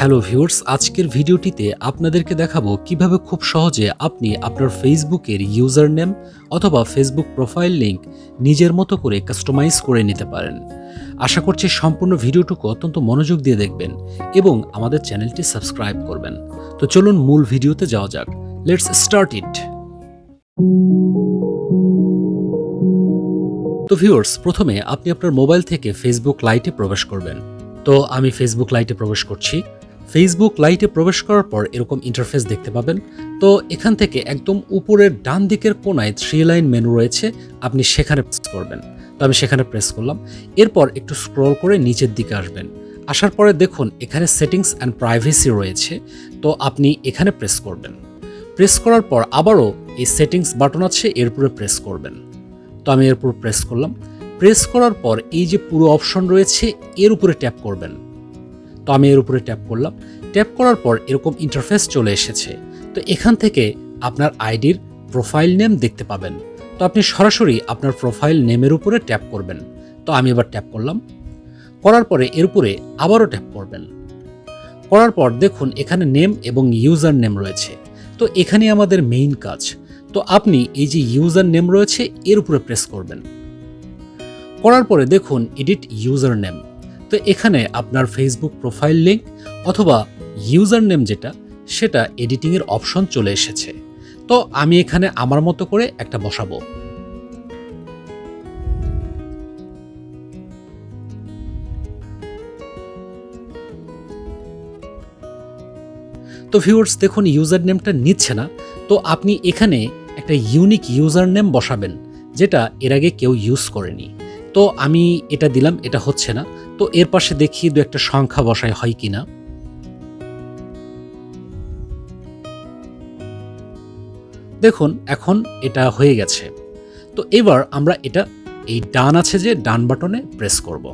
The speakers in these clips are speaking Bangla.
হ্যালো ভিউয়ার্স, আজকের ভিডিওটিতে আপনাদেরকে দেখাবো কীভাবে খুব সহজে আপনি আপনার ফেসবুকের ইউজার নেম অথবা ফেসবুক প্রোফাইল লিংক নিজের মতো করে কাস্টমাইজ করে নিতে পারেন। আশা করছি সম্পূর্ণ ভিডিওটুকু অত্যন্ত মনোযোগ দিয়ে দেখবেন এবং আমাদের চ্যানেলটি সাবস্ক্রাইব করবেন। তো চলুন মূল ভিডিওতে যাওয়া যাক। লেটস স্টার্ট ইট তো ভিউয়ার্স, প্রথমে আপনি আপনার মোবাইল থেকে ফেসবুক লাইটে প্রবেশ করবেন। তো আমি ফেসবুক লাইটে প্রবেশ করছি। ফেসবুক লাইটে প্রবেশ করার পর এরকম ইন্টারফেস দেখতে পাবেন। তো এখান থেকে একদম উপরের ডান দিকের কোনায় থ্রি লাইন মেনু রয়েছে, আপনি সেখানে প্রেস করবেন। তো আমি সেখানে প্রেস করলাম। এরপর একটু স্ক্রল করে নিচের দিকে আসবেন। আসার পরে দেখুন, এখানে সেটিংস অ্যান্ড প্রাইভেসি রয়েছে। তো আপনি এখানে প্রেস করবেন। প্রেস করার পর আবারও এই সেটিংস বাটন আছে, এর উপরে প্রেস করবেন। তো আমি এর উপর প্রেস করলাম। প্রেস করার পর এই যে পুরো অপশন রয়েছে, এর উপরে ট্যাপ করবেন। তো আমি এর উপরে ট্যাপ করলাম। ট্যাপ করার পর এরকম ইন্টারফেস চলে এসেছে। তো এখান থেকে আপনার আইডির প্রোফাইল নেম দেখতে পাবেন। তো আপনি সরাসরি আপনার প্রোফাইল নেমের উপরে ট্যাপ করবেন। তো আমি এবার ট্যাপ করলাম। করার পরে এর উপরে আবারও ট্যাপ করবেন। করার পর দেখুন এখানে নেম এবং ইউজার নেম রয়েছে। তো এখানে আমাদের মেইন কাজ। তো আপনি এই যে ইউজার নেম রয়েছে, এর উপরে প্রেস করবেন। করার পরে দেখুন এডিট ইউজার নেম তো এখানে আপনার ফেসবুক প্রোফাইল লিঙ্ক অথবা ইউজার নেম যেটা, সেটা এডিটিংয়ের অপশন চলে এসেছে। তো আমি এখানে আমার মতো করে একটা বসাবো। তো ভিউয়ার্স দেখুন ইউজার নেমটা নিচ্ছে না। তো আপনি এখানে একটা ইউনিক ইউজার নেম বসাবেন, যেটা এর আগে কেউ ইউজ করেনি। তো আমি এটা দিলাম, এটা হচ্ছে না। তো এর পাশে দেখি দু একটা সংখ্যা বসায় হয় কিনা। দেখুন, এখন এটা হয়ে গেছে। তো এবার আমরা এটা, এই ডান আছে যে, ডান বাটনে প্রেস করব।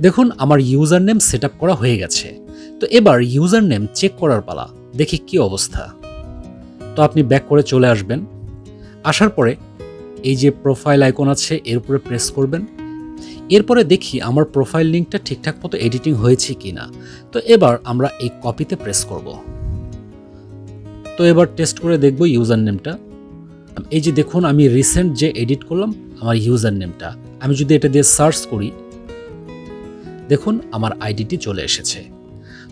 দেখুন, আমার ইউজার নেম সেট করা হয়ে গেছে। তো এবার ইউজার নেম চেক করার পালা, দেখি কি অবস্থা। তো আপনি ব্যাক করে চলে আসবেন। আসার পরে এই যে প্রোফাইল আইকন আছে, এর উপরে প্রেস করবেন। এরপরে দেখি আমার প্রোফাইল লিঙ্কটা ঠিকঠাক মতো এডিটিং হয়েছে কি না তো এবার আমরা এই কপিতে প্রেস করব। তো এবার টেস্ট করে দেখব ইউজার নেমটা এই যে দেখুন, আমি রিসেন্ট যে এডিট করলাম, আমার ইউজার নেমটা আমি যদি এটা দিয়ে সার্চ করি, দেখুন, আমার আইডিটি চলে এসেছে।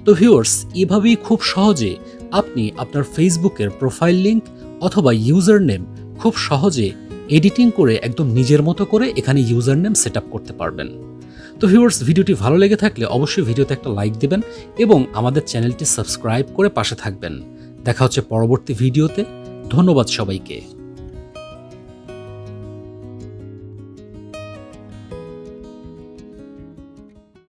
তো ভিউয়ার্স এভাবেই খুব সহজে আপনি আপনার ফেসবুকের প্রোফাইল লিঙ্ক অথবা ইউজার নেম খুব সহজে এডিটিং করে একদম নিজের মতো করে এখানে ইউজার নেম সেট করতে পারবেন। তো ভিউয়ার্স ভিডিওটি ভালো লেগে থাকলে অবশ্যই ভিডিওতে একটা লাইক দেবেন এবং আমাদের চ্যানেলটি সাবস্ক্রাইব করে পাশে থাকবেন। দেখা হচ্ছে পরবর্তী ভিডিওতে। ধন্যবাদ সবাইকে।